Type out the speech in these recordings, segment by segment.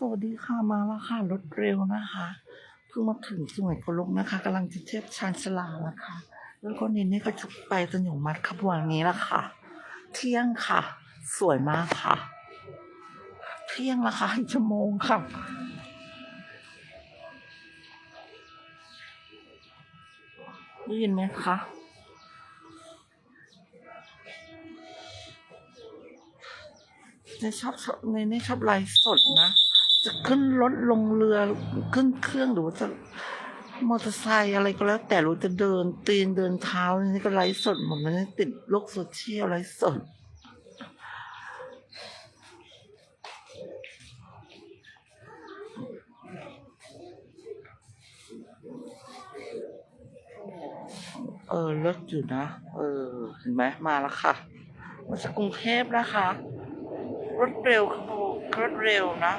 สวัสดีค่ะมาแล้วค่ะรถเร็วนะคะเพิ่งมาถึงสวยกลกนะคะกำลังจะเทียบชานชลานะคะ แล้วก็นินนี่ก็จะไปสยองมัดขบวนนี้ละค่ะ เที่ยงค่ะ สวยมากค่ะ เที่ยงละค่ะชั่วโมงค่ะได้ยินไหมคะในชอบชอบในในชอบไลฟ์สดนะ จะขึ้นรถลงเรือขึ้นเครื่องหรือว่าจะมอเตอร์ไซค์อะไรก็แล้ว แต่รู้จะเดินตีนเดินเท้านี่ก็ไลฟ์สดหมดเลยติดโลกโซเชียลไลฟ์สดเออเลิศอยู่นะ เออ เห็นไหมมาแล้วค่ะ มาจากกรุงเทพนะคะ รถเร็วขบ วนรถเร็วนะ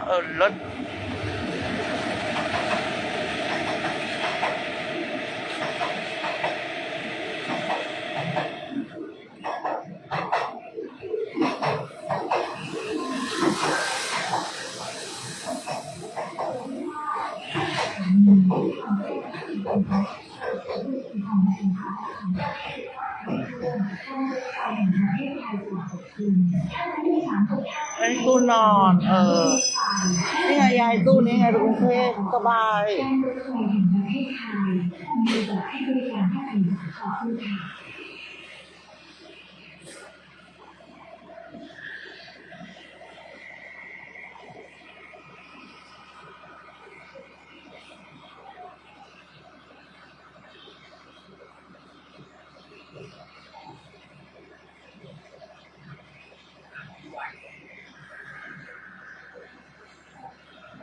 เออรถไอ้ตู้นอน เออ นี่ไงยายตู้นี้ไงกรุงเทพสบาย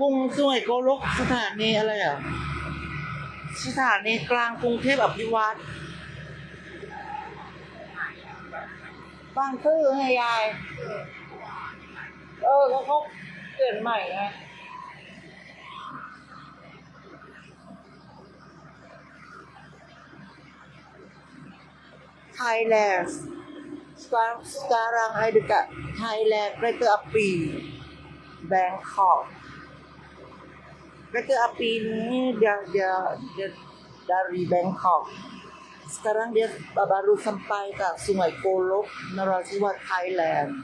กรุงสวยโกลกสถานีอะไรอะ สถานีกลางกรุงเทพอภิวัตรบางซื่อไงยาย เออเขาเขาเปลี่ยนใหม่ไงไทยแลนด์ sekarang ada dekat Thailand kereta api Bangkok kereta api ini dia dia, dia dari Bangkok. Sekarang dia baru sampai ke Sungai Kolok Narasiwa Thailand.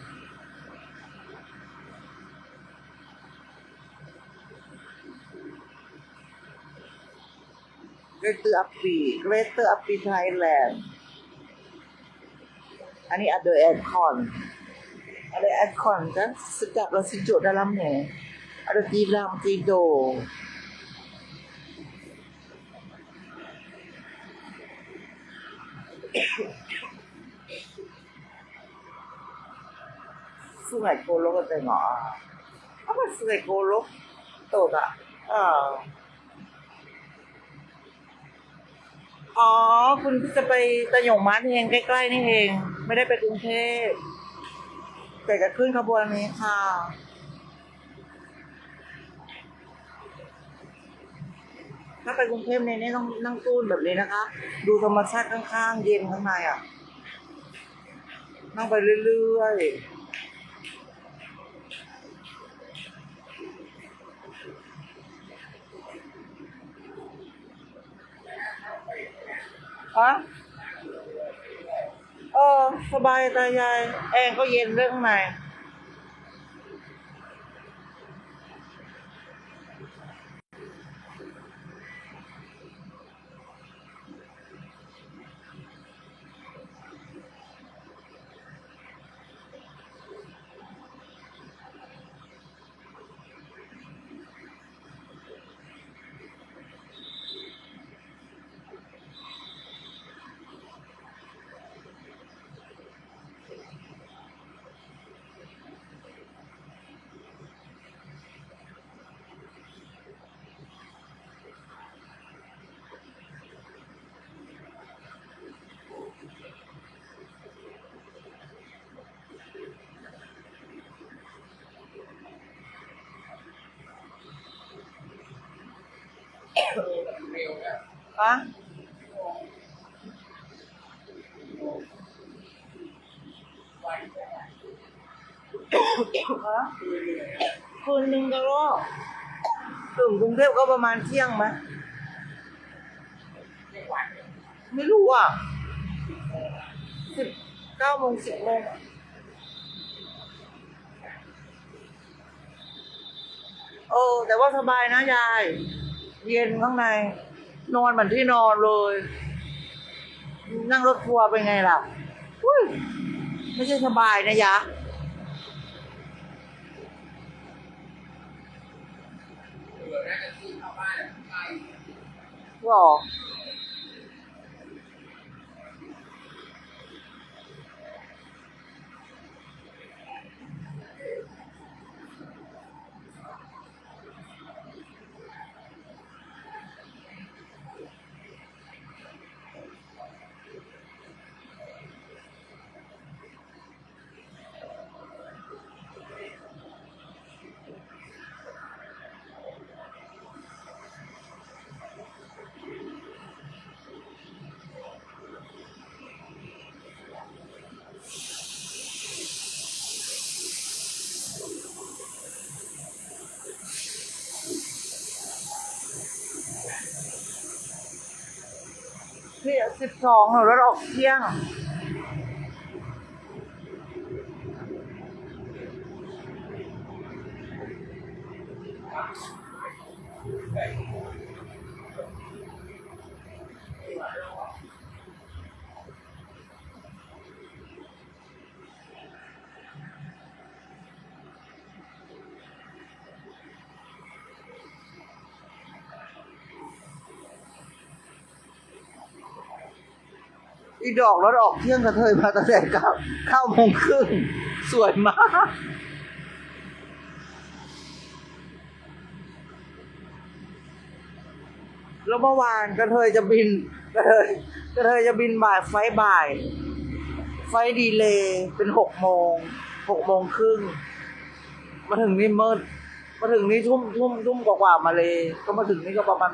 Kereta api kereta api Thailand. Ini ada aircon. Ada aircon kan? Sekejap lah sejuk dalamnya tilam tidur Sungai Kolok kau tengok ah. Apa Sungai Kolok? Tahu tak? Ah. อ๋อ คุณจะไปตะหยงมัดเองใกล้ๆนี่เอง ไม่ได้ไปกรุงเทพแต่จะขึ้นขบวนนี้ค่ะ ถ้าไปกรุงเทพเนี่ยนี่ต้องนั่งตู้นแบบนี้นะคะ ดูธรรมชาติข้างๆ เย็นข้างในอะ นั่งไปเรื่อยๆฮะเออ สบายตายาย แอร์ก็เย็นเรื่องใน ฮะฮะคืนนึงก็รอถึงกรุงเทพก็ประมาณเที่ยงไหมไม่รู้อะสิบเก้าโมงสิบโมงเออแต่ว่าสบายนะยาย เย็นข้างใน นอนเหมือนที่นอนเลย นั่งรถทัวร์เป็นไงล่ะไม่ใช่สบายนะยะหรอ พี่สิบสองหนูรถออกเที่ยง อีดอกรถออกเที่ยงกระเทยมาตั้งแต่เก้าเก้าโมงครึ่งสวยมากแล้วเมื่อวานกระเทยจะบินกระเทยกระเทยจะบินบ่ายไฟบ่าย ไฟดีเลยเป็นหกโมงหกโมงครึ่งมาถึงนี่มืดมาถึงนี่ทุ่มทุ่มทุ่มกว่าๆมาเลย ก็มาถึงนี่ก็ประมาณ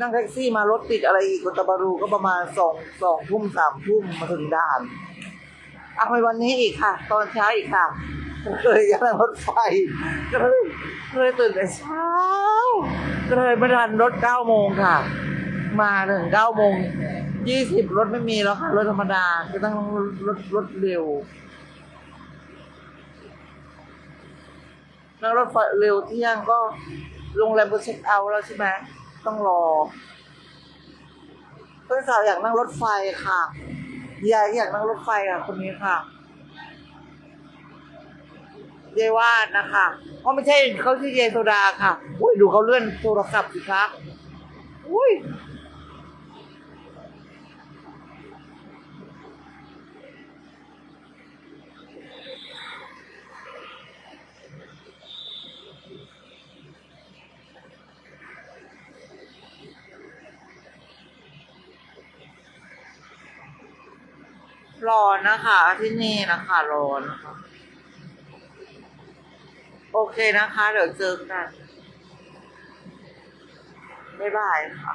นั่งแท็กซี่มารถติดอะไรอีกกตบารูก็ประมาณสองสองทุ่มสามทุ่มมาถึงด่านเอาไปวันนี้อีกค่ะ ตอนเช้าอีกค่ะเคยยังนั่งรถไฟก็เลยเคยตื่นแต่เช้าก็เลยไม่ทันรถเก้าโมงค่ะ มาถึงเก้าโมงยี่สิบรถไม่มีแล้วค่ะ รถธรรมดาก็ต้องรถรถรถเร็วนั่งรถไฟเร็วเที่ยงก็โรงแรมก็เช็คเอาท์แล้วใช่ไหม ต้องรอเพื่อนสาวอยากนั่งรถไฟค่ะยายอยากนั่งรถไฟค่ะคนนี้ค่ะเยวาดนะคะเพราะไม่ใช่เขาชื่อเยโซดาค่ะ อุ้ยดูเขาเลื่อนโทรศัพท์สิคะอุ้ย ร้อนนะคะที่นี่นะคะร้อนะคะ โอเคนะคะ เดี๋ยวเจอกัน บ๊ายบายค่ะ